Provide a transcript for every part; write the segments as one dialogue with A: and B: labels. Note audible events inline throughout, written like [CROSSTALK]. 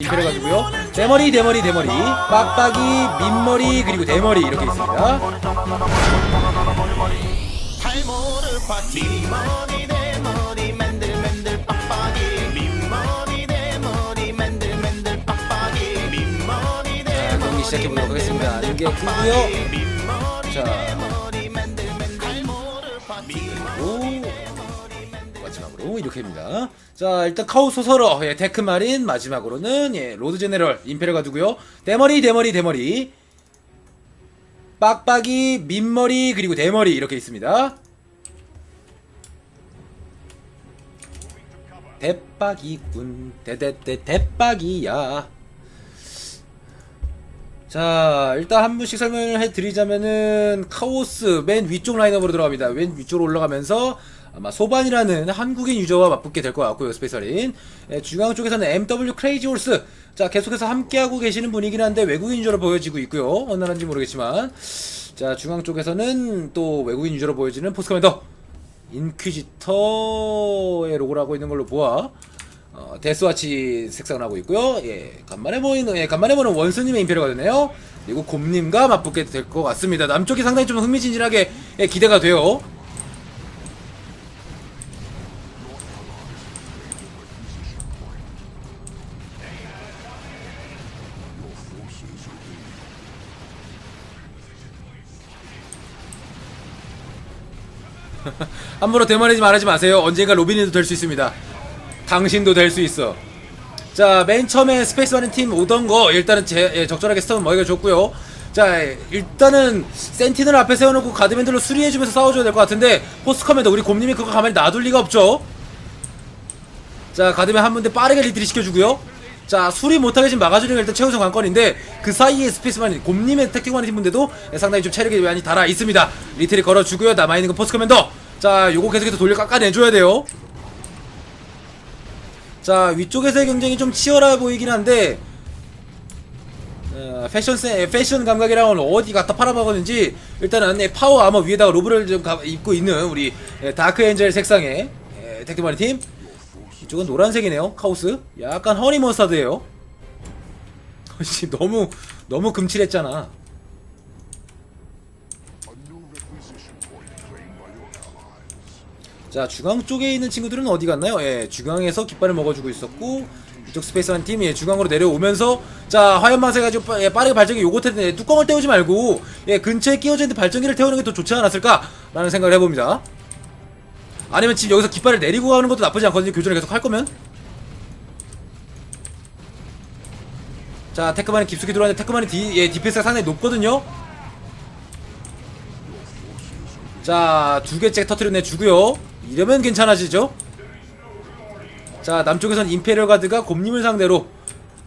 A: 임페를 가지고요. 대머리, 대머리, 대머리, 빡빡이, 민머리, 그리고 대머리 이렇게 있습니다. 자, 경기 시작해 보도록 하겠습니다. 크고요.
B: 민머리
A: 자, 마지막으로 이렇게입니다. 자, 일단 카우 소서러, 예, 테크 마린 마지막으로는 예, 로드 제네럴 임페를 가지고요. 대머리, 대머리, 대머리, 빡빡이, 민머리 그리고 대머리 이렇게 있습니다. 대빡이군, 대대대 대빡이야. 자, 일단 한 분씩 설명을 해드리자면은 카오스 맨 위쪽 라인업으로 들어갑니다. 맨 위쪽으로 올라가면서 아마 소반이라는 한국인 유저와 맞붙게 될 것 같고요. 스페셜인 예, 중앙 쪽에서는 MW 크레이지 홀스 자 계속해서 함께하고 계시는 분이긴 한데 외국인 유저로 보여지고 있고요. 어느 나라인지 모르겠지만 자 중앙 쪽에서는 또 외국인 유저로 보여지는 포스커맨더 인퀴지터의 로고를 하고 있는 걸로 보아 어, 데스와치 색상을 하고 있고요. 예, 간만에 보이는, 예, 간만에 보는 원스님의 임페리가 되네요. 그리고 곰님과 맞붙게 될 것 같습니다. 남쪽이 상당히 좀 흥미진진하게 예, 기대가 돼요. [LAUGHS] 함부로 대만하지 말하지 마세요. 언젠가 로빈이도 될 수 있습니다. 당신도 될 수 있어. 자, 맨 처음에 스페이스 마린 팀 오던 거 일단은 제, 예, 적절하게 스턴 먹여 줬고요. 자, 예, 일단은 센티널 앞에 세워놓고 가드맨들로 수리해주면서 싸워줘야 될 것 같은데 포스커맨도 우리 곰님이 그거 가만히 놔둘 리가 없죠. 자, 가드맨 한 분대 빠르게 리트리 시켜주고요. 자, 수리 못하게 지금 막아주는 게 일단 최우선 관건인데 그 사이에 스페이스만 곰님의 택틱만의 팀분들도 상당히 좀 체력이 많이 달아 있습니다. 리트리 걸어주고요. 남아있는 건 포스 커맨더. 자, 요거 계속해서 돌려 깎아내줘야 돼요. 자 위쪽에서의 경쟁이 좀 치열해 보이긴 한데 어, 패션 세, 패션 감각이랑은 어디 갖다 팔아먹었는지 일단은 예, 파워 아머 위에다가 로브를 좀 가- 입고 있는 우리 예, 다크 엔젤 색상의 예, 택티마리 팀 이쪽은 노란색이네요 카오스 약간 허니 머스타드예요 [LAUGHS] 씨, 너무 너무 금칠했잖아 자 중앙 쪽에 있는 친구들은 어디 갔나요? 예 중앙에서 깃발을 먹어주고 있었고 이쪽 스페이스 한 팀이 예, 중앙으로 내려오면서 자 화염 맛에 가지고 빠, 예, 빠르게 발전기 요거 텐데 뚜껑을 떼우지 말고 예 근처에 끼워져 있는 발전기를 태우는 게 더 좋지 않았을까라는 생각을 해봅니다. 아니면 지금 여기서 깃발을 내리고 가는 것도 나쁘지 않거든요. 교전을 계속 할 거면. 자 테크만이 깊숙이 들어왔는데 테크만이 디, 예, 디펜스가 상당히 높거든요. 자, 두 개째 터트려내 주고요. 이러면 괜찮아지죠? 자, 남쪽에선 임페리얼 가드가 곰님을 상대로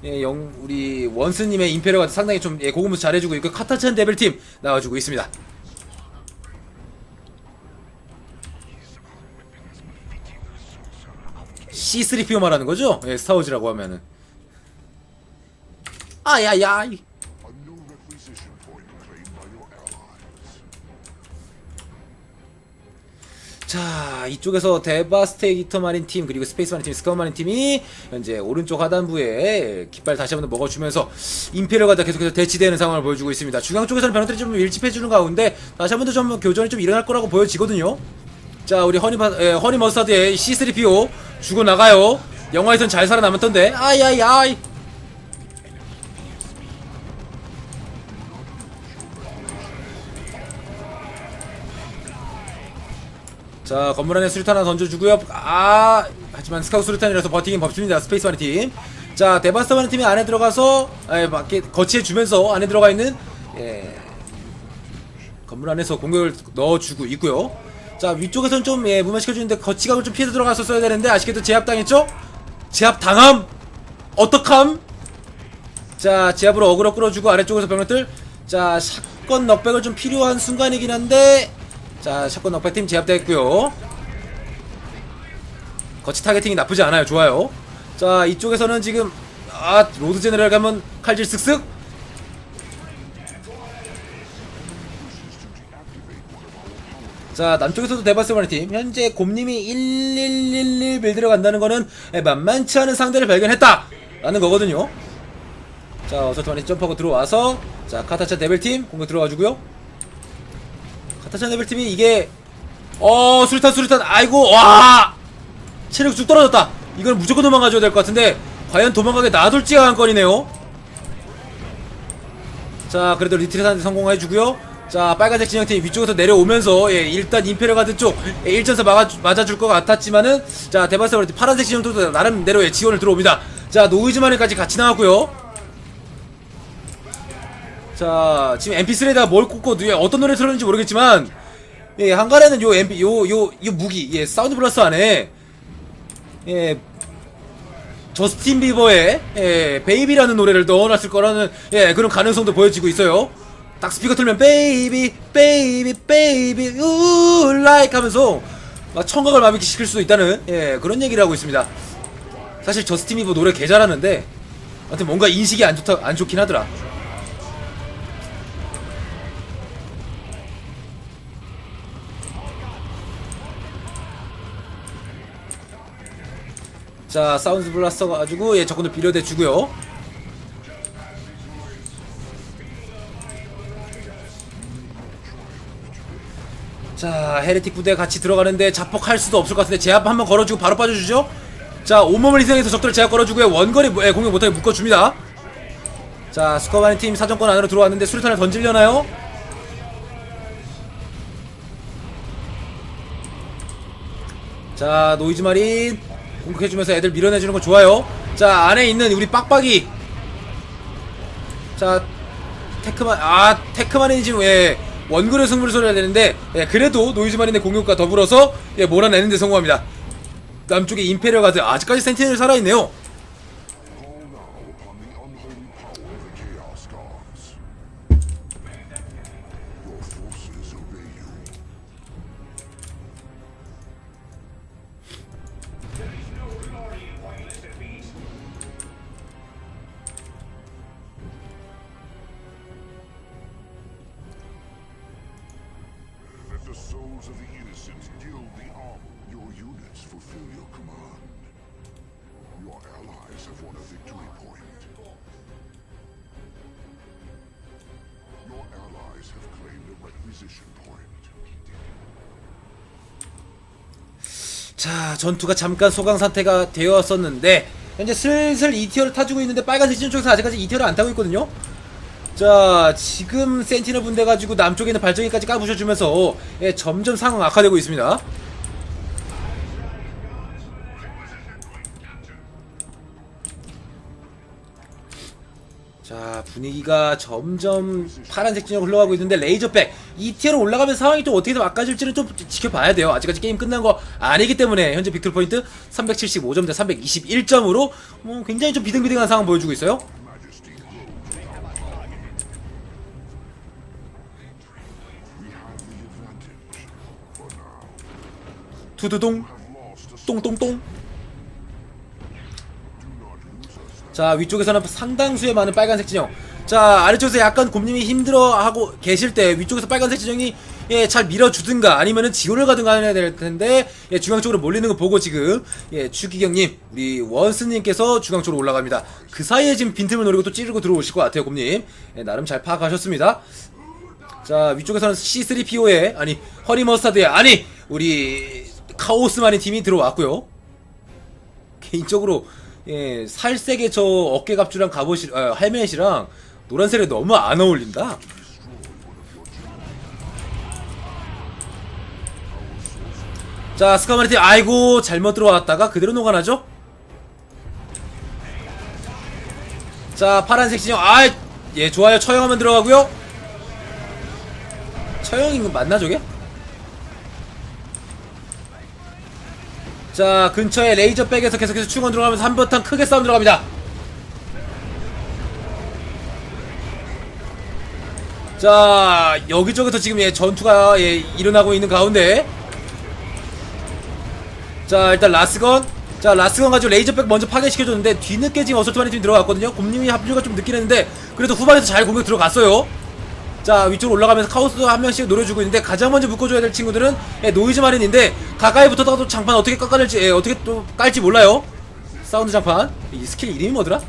A: 예, 영, 우리 원스님의 임페리얼 가드 상당히 좀 예, 고급무스 잘해주고 있고 카타찬 데빌팀 나와주고 있습니다. C3PO 말하는 거죠? 예, 스타워즈라고 하면은. 아야야. 자 이쪽에서 데바스테이터 마린 팀 그리고 스페이스 마린 팀 스카우 마린 팀이 현재 오른쪽 하단부에 깃발 다시 한번 먹어주면서 임페리얼 가다 계속해서 대치되는 상황을 보여주고 있습니다 중앙 쪽에서는 병력들이 좀 일집해주는 가운데 다시 한번 더 좀 교전이 좀 일어날 거라고 보여지거든요 자 우리 허니, 바, 에, 허니 머스타드의 C3PO 죽어 나가요. 영화에선 잘 살아남았던데. 아이 아이 아이. 자 건물 안에 수류탄 하나 던져주고요. 아 하지만 스카우트 수류탄이라서 버티긴 법습니다. 스페이스 마리 팀자 데바스터 마리 팀이 안에 들어가서 에, 밖에 거치해 주면서 안에 들어가 있는 예, 건물 안에서 공격을 넣어주고 있고요 자 위쪽에서는 좀 예, 무마시켜주는데 거치각을 좀 피해서 들어갔었어야 되는데 아쉽게도 제압당했죠? 제압당함? 어떡함? 자 제압으로 어그로 끌어주고 아래쪽에서 병력들. 자 샷건 넉백을 좀 필요한 순간이긴 한데. 자 샷건 넉백 팀 제압됐고요. 거치 타겟팅이 나쁘지 않아요. 좋아요. 자 이쪽에서는 지금 아 로드 제네럴 가면 칼질 쓱쓱 자 남쪽에서도 데바스마리 팀. 현재 곰님이 1111 빌드로 간다는 거는 만만치 않은 상대를 발견했다. 라는 거거든요. 자 어서트 마린 점프하고 들어와서 자 카타차 데벨팀 공격 들어가주고요. 카타차 데벨팀이 이게 어 수류탄 수류탄. 아이고 와! 체력 쭉 떨어졌다. 이건 무조건 도망가줘야 될 것 같은데 과연 도망가게 놔둘지가 한 건이네요. 자 그래도 리트릿하는데 성공해주고요 자 빨간색 진영팀 위쪽에서 내려오면서 예, 일단 임페리얼 가드 쪽 예, 1전사 막아, 맞아줄 것 같았지만은 자 대바스버리 파란색 진영도 나름대로 의 지원을 들어옵니다 자 노이즈마늘까지 같이 나왔고요 자 지금 MP3에다가 뭘 꽂고 누에 어떤 노래 틀었는지 모르겠지만 예 한간에는 요 MP 요 요 요 무기 예 사운드 플러스 안에 예 저스틴 비버의 예, 베이비라는 노래를 넣어놨을 거라는 예, 그런 가능성도 보여지고 있어요. 딱 스피커 틀면 베이비 베이비 베이비 우 라이크 하면서 막 청각을 마비게 시킬 수도 있다는 예, 그런 얘기를 하고 있습니다. 사실 저스틴 비버 노래 개 잘하는데 하여튼 뭔가 인식이 안 좋다 안 좋긴 하더라. 자 사운드 블라스터 가지고 예 적군을 비료대 주고요 자 헤레틱 부대 같이 들어가는데 자폭할 수도 없을 것 같은데 제압 한번 걸어주고 바로 빠져주죠? 자 온몸을 희생해서 적들을 제압 걸어주고요. 원거리 예, 공격 못하게 묶어줍니다. 자 스커바니 팀 사정권 안으로 들어왔는데 수류탄을 던질려나요? 자 노이즈 마린 공격해주면서 애들 밀어내주는 거 좋아요. 자 안에 있는 우리 빡빡이. 자 테크만 아 테크만이 지금 예 원거리 승부를 쏘려야 되는데 예 그래도 노이즈 마린의 공격과 더불어서 예 몰아내는 데 성공합니다. 남쪽에 임페리얼 가드 아직까지 센티넬 살아있네요 전투가 잠깐 소강 상태가 되었었는데 현재 슬슬 2티어를 타주고 있는데 빨간색 진영 쪽에서 아직까지 2티어를 안 타고 있거든요. 자 지금 센티널 분대 가지고 남쪽에 있는 발전기까지 까부셔주면서 예, 점점 상황 악화되고 있습니다 자 분위기가 점점 파란색 진영 흘러가고 있는데 레이저백 2티어로 올라가면 상황이 좀 어떻게 바꿔질지는 좀 지켜봐야 돼요 아직까지 게임 끝난 거 아니기 때문에 현재 빅토르 포인트 375점 대 321점으로 뭐 굉장히 좀 비등비등한 상황 보여주고 있어요. 두두동 똥똥똥 자 위쪽에서는 상당수의 많은 빨간색 진영. 자 아래쪽에서 약간 곰님이 힘들어하고 계실 때 위쪽에서 빨간색 진영이 예, 잘 밀어주든가 아니면은 지원을 가든가 해야 될 텐데 예, 중앙 쪽으로 몰리는 거 보고 지금 예, 추기경님 우리 원스님께서 중앙 쪽으로 올라갑니다. 그 사이에 지금 빈틈을 노리고 또 찌르고 들어오실 것 같아요 곰님. 예, 나름 잘 파악하셨습니다. 자 위쪽에서는 C3PO의 아니 허니머스타드의 아니 우리 카오스만의 팀이 들어왔고요. 개인적으로 예, 살색의 저 어깨 갑주랑 갑옷이 어, 헬멧이랑 노란색이 너무 안 어울린다. 자 스카마리 팀 아이고 잘못 들어왔다가 그대로 녹아나죠? 자 파란색 진영 아예 좋아요 처형하면 들어가고요 처형인 거 맞나 저게? 자 근처에 레이저백에서 계속해서 충원 들어가면서 한번탄 크게 싸움 들어갑니다. 자 여기저기서 지금 예 전투가 예 일어나고 있는 가운데. 자 일단 라스건. 자 라스건 가지고 레이저백 먼저 파괴시켜줬는데 뒤늦게 지금 어설트만이 팀이 들어갔거든요. 곰님이 합류가 좀 늦긴 했는데 그래도 후반에서 잘 공격 들어갔어요 자 위쪽으로 올라가면서 카오스도 한 명씩 노려주고 있는데 가장 먼저 묶어줘야 될 친구들은 예, 노이즈 마린인데 가까이 붙었다가 또 장판 어떻게 깎아낼지 예, 어떻게 또 깔지 몰라요 사운드 장판 이 스킬 이름이 뭐더라?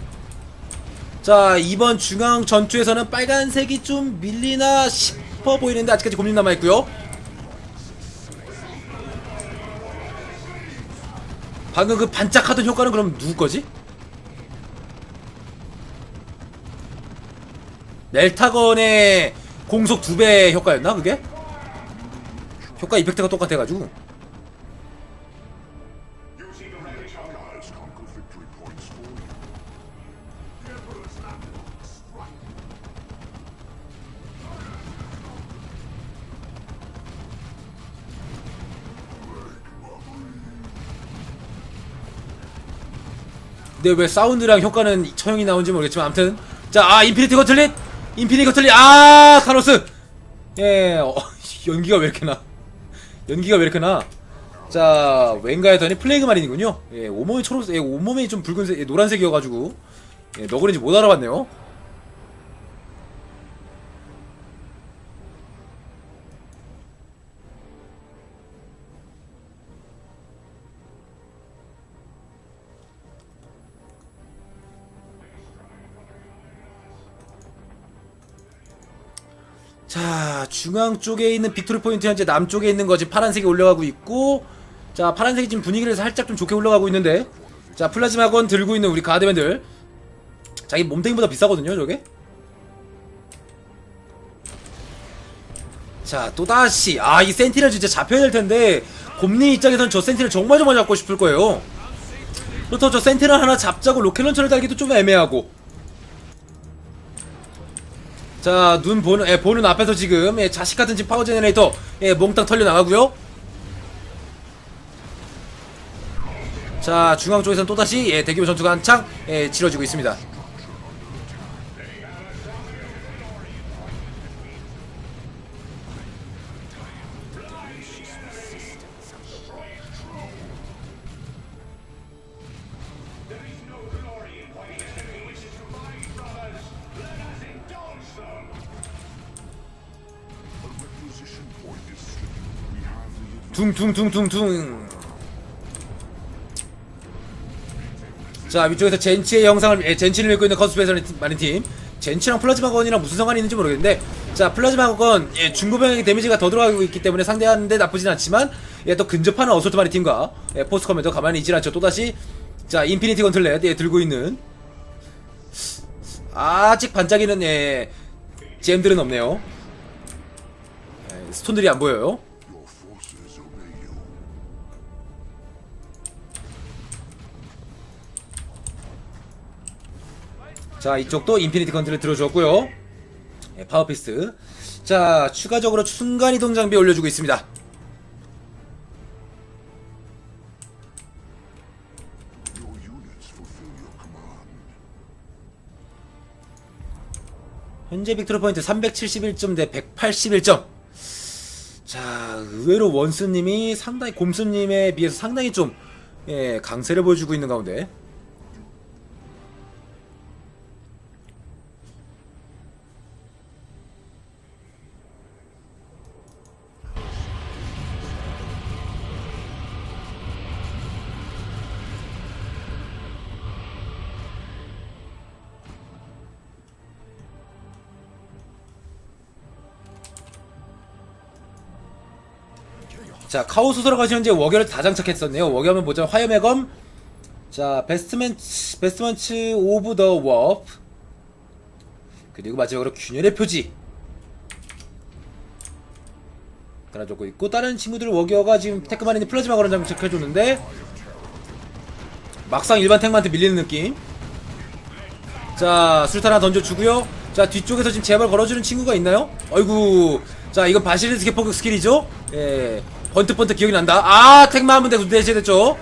A: 자 이번 중앙 전투에서는 빨간색이 좀 밀리나 싶어 보이는데 아직까지 고민 남아있고요 방금 그 반짝하던 효과는 그럼 누구 거지? 멜타건의 공속 두 배 효과였나 그게? 효과 이펙트가 똑같아가지고. 근데 왜 사운드랑 효과는 처형이 나온지 모르겠지만 아무튼 자 아 인피니티 거틀릿 인피니티 거틀릿 아 타노스. 예 어, [LAUGHS] 연기가 왜 이렇게 나? 연기가 왜 이렇게 나자 왠가 했더니 플레이그 마린이군요. 예 온몸이 초록색 예, 온몸이 좀 붉은색 예, 노란색이어가지고 예, 너구리인지 못 알아봤네요 자 중앙 쪽에 있는 빅토리 포인트 현재 남쪽에 있는 거지 파란색이 올라가고 있고 자 파란색이 지금 분위기를 살짝 좀 좋게 올라가고 있는데 자 플라즈마건 들고 있는 우리 가드맨들. 자기 몸탱이보다 비싸거든요 저게? 자 또다시. 아 이 센티넬 진짜 잡혀야 될 텐데 곰니 입장에선 저 센티넬 정말 정말 잡고 싶을 거예요. 그렇다고 저 센티넬 하나 잡자고 로켓 런처를 달기도 좀 애매하고 자, 눈 보는, 예, 보는 앞에서 지금, 예, 자식 같은 지금 파워 제네레이터, 예, 몽땅 털려 나가고요 자, 중앙 쪽에서는 또다시, 예, 대규모 전투가 한창, 예, 치러지고 있습니다. 둥둥둥둥둥. 자, 위쪽에서 젠치의 영상을, 예, 젠치를 읽고 있는 컨스페이션 마린 팀. 젠치랑 플라즈마 건이랑 무슨 상관이 있는지 모르겠는데, 자, 플라즈마 건, 예, 중고병의 데미지가 더 들어가고 있기 때문에 상대하는데 나쁘진 않지만, 예, 또 근접하는 어설트 마린 팀과, 예, 포스트 커맨더 가만히 있질 않죠. 또다시, 자, 인피니티 건틀렛, 예, 들고 있는, 아직 반짝이는, 예, 잼들은 없네요. 예, 스톤들이 안 보여요. 자 이쪽도 인피니티 컨트를 들어줬고요. 예, 파워피스트. 자 추가적으로 순간이동 장비 올려주고 있습니다. 현재 빅토르 포인트 371점 대 181점. 자 의외로 원스님이 상당히 곰스님에 비해서 상당히 좀 예, 강세를 보여주고 있는 가운데 자 카오스 소설가시 현재 워결을 다 장착했었네요. 워결은 보자. 화염의 검 자 베스트맨츠 베스트먼츠 오브 더 워프. 그리고 마지막으로 균열의 표지. 달아주고 있고 다른 친구들 워기어가 지금 테크마린이 플라즈마 거런 장착해줬는데 막상 일반 탱마한테 밀리는 느낌. 자 술탄 하나 던져주고요. 자 뒤쪽에서 지금 제발 걸어주는 친구가 있나요? 어이구 자 이건 바시리스 개포 스킬이죠? 예 번트번트 기억이 난다 아 택마 한번 대고 대체됐죠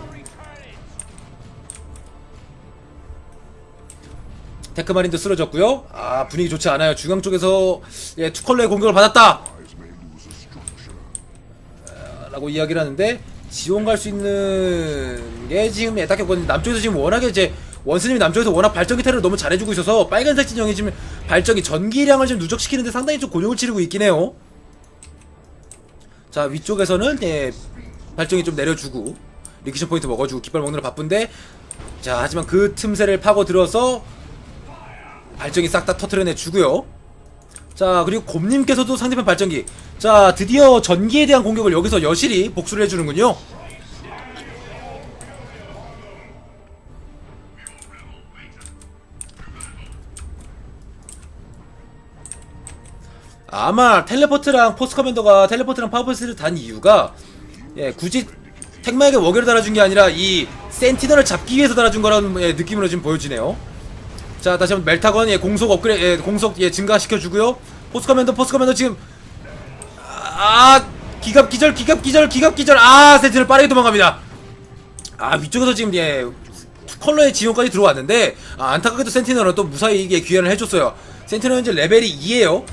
A: 테크마린도 쓰러졌고요 아 분위기 좋지 않아요 중앙 쪽에서 예 투컬러의 공격을 받았다
C: structure.
A: 라고 이야기를 하는데 지원 갈 수 있는 게 지금 딱히 없거든요. 남쪽에서 지금 워낙에 이제 원스님이 남쪽에서 워낙 발전기 테러를 너무 잘해주고 있어서 빨간색 진영이 지금 발전기 전기량을 좀 누적시키는데 상당히 좀 곤욕을 치르고 있긴 해요. 자 위쪽에서는 예, 발전기 좀 내려주고 리퀴션 포인트 먹어주고 깃발 먹느라 바쁜데 자 하지만 그 틈새를 파고 들어서 발전기 싹다 터트려내 주고요. 자 그리고 곰님께서도 상대편 발전기. 자 드디어 전기에 대한 공격을 여기서 여실히 복수를 해주는군요 아마 텔레포트랑 포스 커맨더가 텔레포트랑 파워포스를 단 이유가 예 굳이 택마에게 워겨를 달아준 게 아니라 이 센티널을 잡기 위해서 달아준 거라는 예, 느낌으로 지금 보여지네요. 자 다시 한번 멜타건 예 공속 업그레 예 공속 예 증가시켜 주고요. 포스 커맨더 포스 커맨더 지금 아 기갑 기절 기갑 기절 기갑 기절. 아 센티널 빠르게 도망갑니다. 아 위쪽에서 지금 예 컬러의 지원까지 들어왔는데 아, 안타깝게도 센티널은 또 무사히 이게 귀환을 해줬어요. 센티널은 이제 레벨이 2에요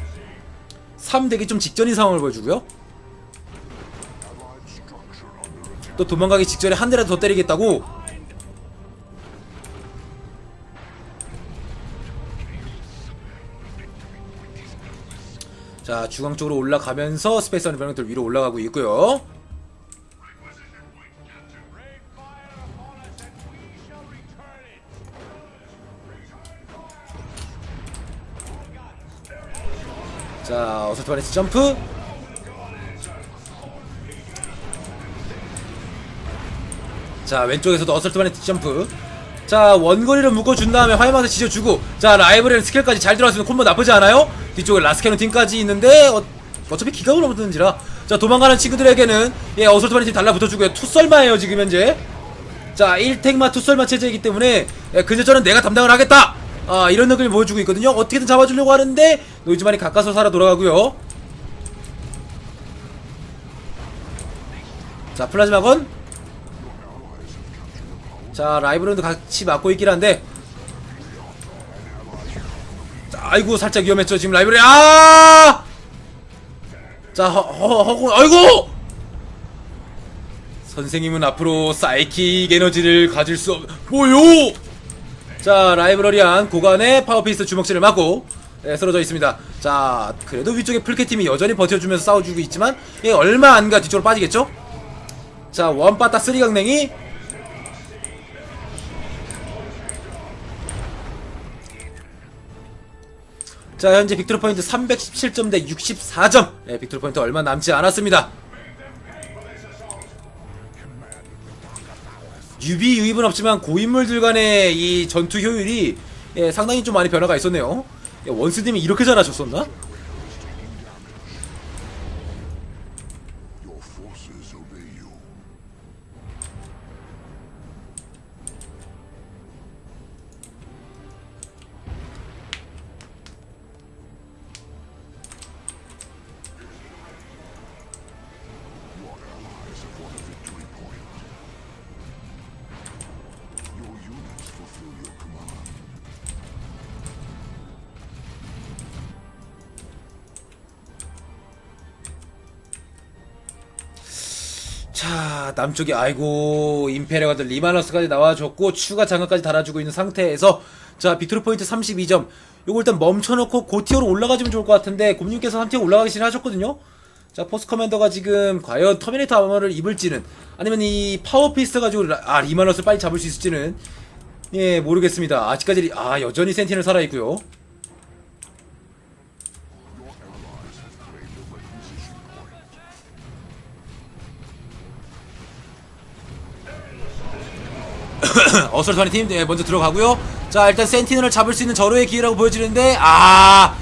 A: 3 되기 좀 직전인 상황을 보여주고요. 또 도망가기 직전에 한 대라도 더 때리겠다고. 자 중앙 쪽으로 올라가면서 스페이스 하는 병력들 위로 올라가고 있고요 자 어설트 바네스 점프. 자 왼쪽에서도 어설트 바네스 점프. 자 원거리를 묶어준 다음에 화염망사 지져주고 자 라이브레는 스킬까지 잘 들어왔으면 콤보 나쁘지 않아요? 뒤쪽에 라스캐논 팀까지 있는데 어, 어차피 기각으로 넘어드는지라. 자 도망가는 친구들에게는 예 어설트 바네스 팀 달라붙어주고요 투썰마예요 지금 현재. 자 1택마 투썰마 체제이기 때문에 예, 근저전은 내가 담당을 하겠다 아 이런 느낌을 보여주고 있거든요. 어떻게든 잡아주려고 하는데 노이즈만이 가까스로 살아 돌아가고요. 자 플라즈마건. 자 라이브런도 같이 맞고 있긴 한데. 자, 아이고 살짝 위험했죠 지금 라이브런 아! 자 허, 허, 허공 아이고! 선생님은 앞으로 사이킥 에너지를 가질 수 없... 뭐요? 자 라이브러리안 고간에 파워피스트 주먹질을 맞고 예, 쓰러져 있습니다. 자 그래도 위쪽에 풀캐팀이 여전히 버텨주면서 싸워주고 있지만 예, 얼마 안 가 뒤쪽으로 빠지겠죠? 자 원바타 쓰리강냉이. 자 현재 빅토르 포인트 317점 대 64점. 예, 빅토르 포인트 얼마 남지 않았습니다 유비 유입은 없지만 고인물들 간의 이 전투 효율이 예, 상당히 좀 많이 변화가 있었네요 예, 원스님이 이렇게 잘하셨었나? 남쪽에 아이고 임페리아가들 리마너스까지 나와줬고 추가 장갑까지 달아주고 있는 상태에서 자 빅토르 포인트 32점. 요거 일단 멈춰놓고 고티어로 올라가주면 좋을 것 같은데 곰님께서 3티어 올라가기 신하셨거든요. 자 포스 커맨더가 지금 과연 터미네이터 아머를 입을지는 아니면 이 파워 피스 가지고 라- 아 리마너스 빨리 잡을 수 있을지는 예 모르겠습니다. 아직까지 리- 아 여전히 센티넬 살아있고요 [COUGHS] 어설트하는 팀 네, 먼저 들어가고요. 자 일단 센티널을 잡을 수 있는 절호의 기회라고 보여지는데 아.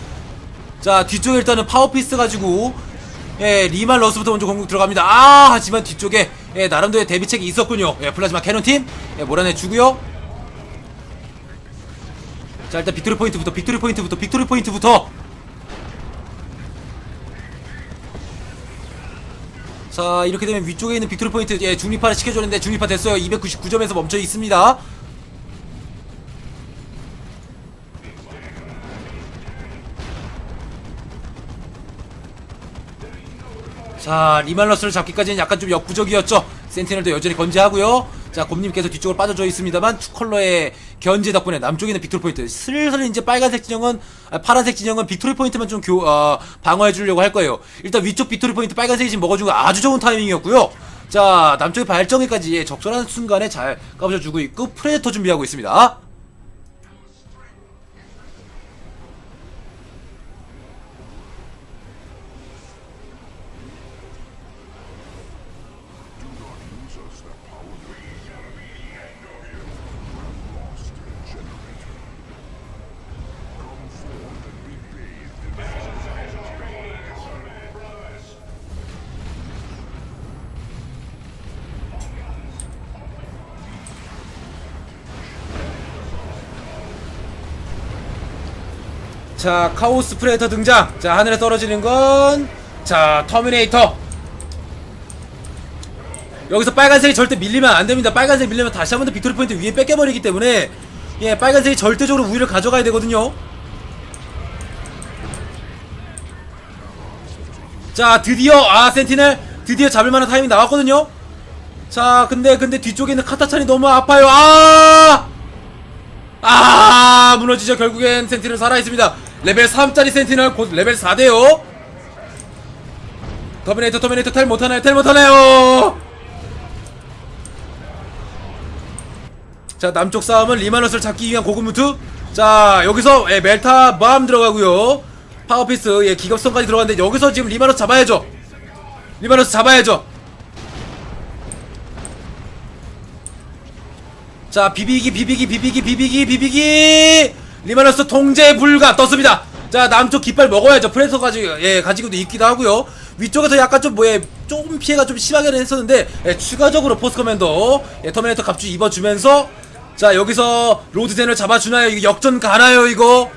A: 자 뒤쪽에 일단은 파워피스 가지고 예 리만 러스부터 먼저 공격 들어갑니다. 아 하지만 뒤쪽에 예 나름대로의 대비책이 있었군요. 예 플라즈마 캐논 팀 예, 몰아내 주고요. 자 일단 빅토리 포인트부터 빅토리 포인트부터 빅토리 포인트부터 자 이렇게 되면 위쪽에 있는 빅토리 포인트 예 중립화를 시켜줬는데 중립화 됐어요. 299점에서 멈춰 있습니다. 자 리말러스를 잡기까지는 약간 좀 역부족이었죠. 센티넬도 여전히 건재하고요 자 곰님께서 뒤쪽으로 빠져져 있습니다만 투컬러의 견제 덕분에 남쪽에 있는 빅토리 포인트. 슬슬 이제 빨간색 진영은 아, 파란색 진영은 빅토리 포인트만 좀 교, 어, 방어해 주려고 할 거예요. 일단 위쪽 빅토리 포인트 빨간색이 지금 먹어준 거 아주 좋은 타이밍이었고요. 자자 남쪽의 발정기까지 예, 적절한 순간에 잘 까부셔주고 있고 프레데터 준비하고 있습니다 자 카오스 프레데터 등장 자 하늘에 떨어지는 건자 터미네이터 여기서 빨간색이 절대 밀리면 안 됩니다. 빨간색 밀리면 다시 한 번 더 빅토리 포인트 위에 뺏겨버리기 때문에 예 빨간색이 절대적으로 우위를 가져가야 되거든요. 자 드디어 아 센티넬 드디어 잡을 만한 타이밍 나왔거든요. 자 근데 근데 뒤쪽에 있는 카타찬이 너무 아파요. 아! 아 무너지죠 결국엔 센티넬 살아있습니다. 레벨 3짜리 센티넬 곧 레벨 4대요. 터미네이터 터미네이터 텔 못하나요? 텔 못하나요? 자 남쪽 싸움은 리마너스를 잡기 위한 고군무투 자 여기서 예, 멜타 밤 들어가고요. 파워피스 예 기갑선까지 들어갔는데 여기서 지금 리마너스 잡아야죠. 리마너스 잡아야죠. 자 비비기 비비기 비비기 비비기 비비기 리마너스 통제 불가 떴습니다. 자 남쪽 깃발 먹어야죠. 프레서 가지고 예 가지고도 있기도 하고요. 위쪽에서 약간 좀 뭐에 조금 피해가 좀 심하게는 했었는데 예, 추가적으로 포스 커맨더 예, 터미네이터 갑주 입어주면서 자 여기서 로드젠을 잡아주나요? 이거 역전 가나요 이거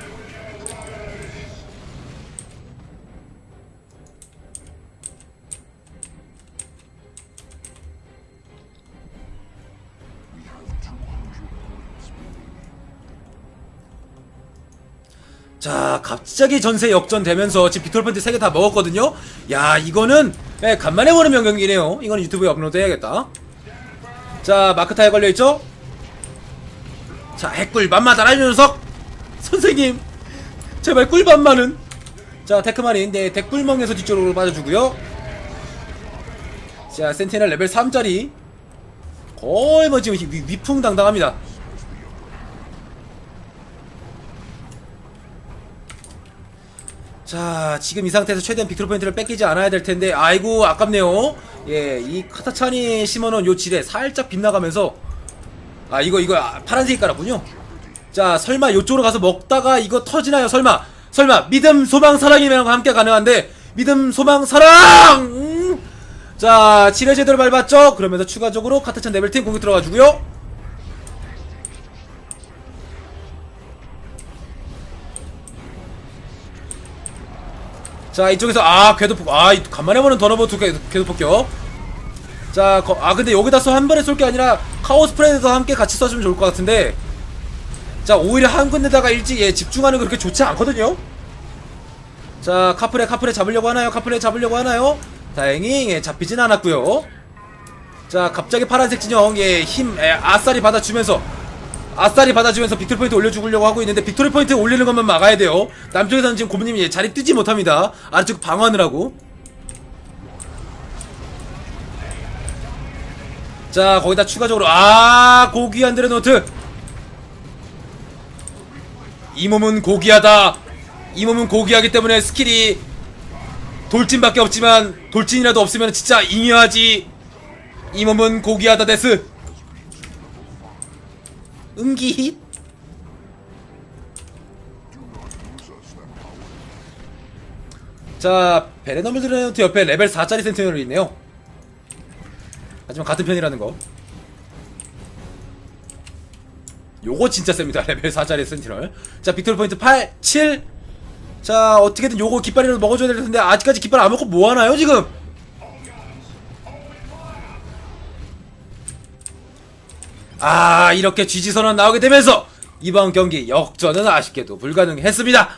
A: 자 갑자기 전세 역전되면서 지금 빅토르 펀트 3개 다 먹었거든요. 야 이거는 예, 간만에 보는 명경기네요. 이거는 유튜브에 업로드 해야겠다. 자 마크타에 걸려있죠? 자 핵꿀밤마 달아주는 녀석! 선생님! 제발 꿀밤마는! 자 테크마린 네 댓꿀멍에서 뒤쪽으로 빠져주고요. 자 센티넬 레벨 3짜리. 거의 뭐 지금 위, 위풍당당합니다 자 지금 이 상태에서 최대한 빅토르 포인트를 뺏기지 않아야 될 텐데 아이고 아깝네요. 예 이 카타찬이 심어놓은 요 지뢰 살짝 빗나가면서 아 이거 이거 아, 파란색이 깔았군요. 자 설마 요쪽으로 가서 먹다가 이거 터지나요? 설마 설마 믿음 소망 사랑이랑 함께 가능한데 믿음 소망 사랑! 음. 자 지뢰 제대로 밟았죠? 그러면서 추가적으로 카타찬 레벨팀 공격 들어가주고요 자 이쪽에서 아 궤도 폭, 아 이- 간만에 보는 더너버투 궤도, 궤도 폭격. 자, 거, 아 근데 여기다 써한 번에 쏠 게 아니라 카오 스 프레드도 함께 같이 써주면 좋을 것 같은데. 자 오히려 한 군데다가 일찍 예, 집중하는 거 그렇게 좋지 않거든요? 자 카프레 카프레 잡으려고 하나요? 카프레 잡으려고 하나요? 다행히 예, 잡히진 않았고요. 자 갑자기 파란색 진영 예 힘 예, 아싸리 받아주면서 아싸리 받아주면서 빅토리 포인트 올려주려고 하고 있는데 빅토리 포인트 올리는 것만 막아야 돼요. 남쪽에서는 지금 고문님이 예, 자리 뜨지 못합니다. 아래쪽 방어하느라고. 자 거기다 추가적으로 아 고귀한 드레노트. 이 몸은 고귀하다. 이 몸은 고귀하기 때문에 스킬이 돌진밖에 없지만 돌진이라도 없으면 진짜 잉여하지. 이 몸은 고귀하다 데스 응기 자 베레너밀 드레노트 옆에 레벨 4짜리 센티널이 있네요 하지만 같은 편이라는 거. 요거 진짜 셉니다. [LAUGHS] 레벨 4짜리 센티널. 자, 빅토리 포인트 8, 7. 자, 어떻게든 요거 깃발이라도 먹어줘야 될 텐데, 아직까지 깃발 안 먹고 뭐 하나요, 지금? 아, 이렇게 GG 선언 나오게 되면서, 이번 경기 역전은 아쉽게도 불가능했습니다.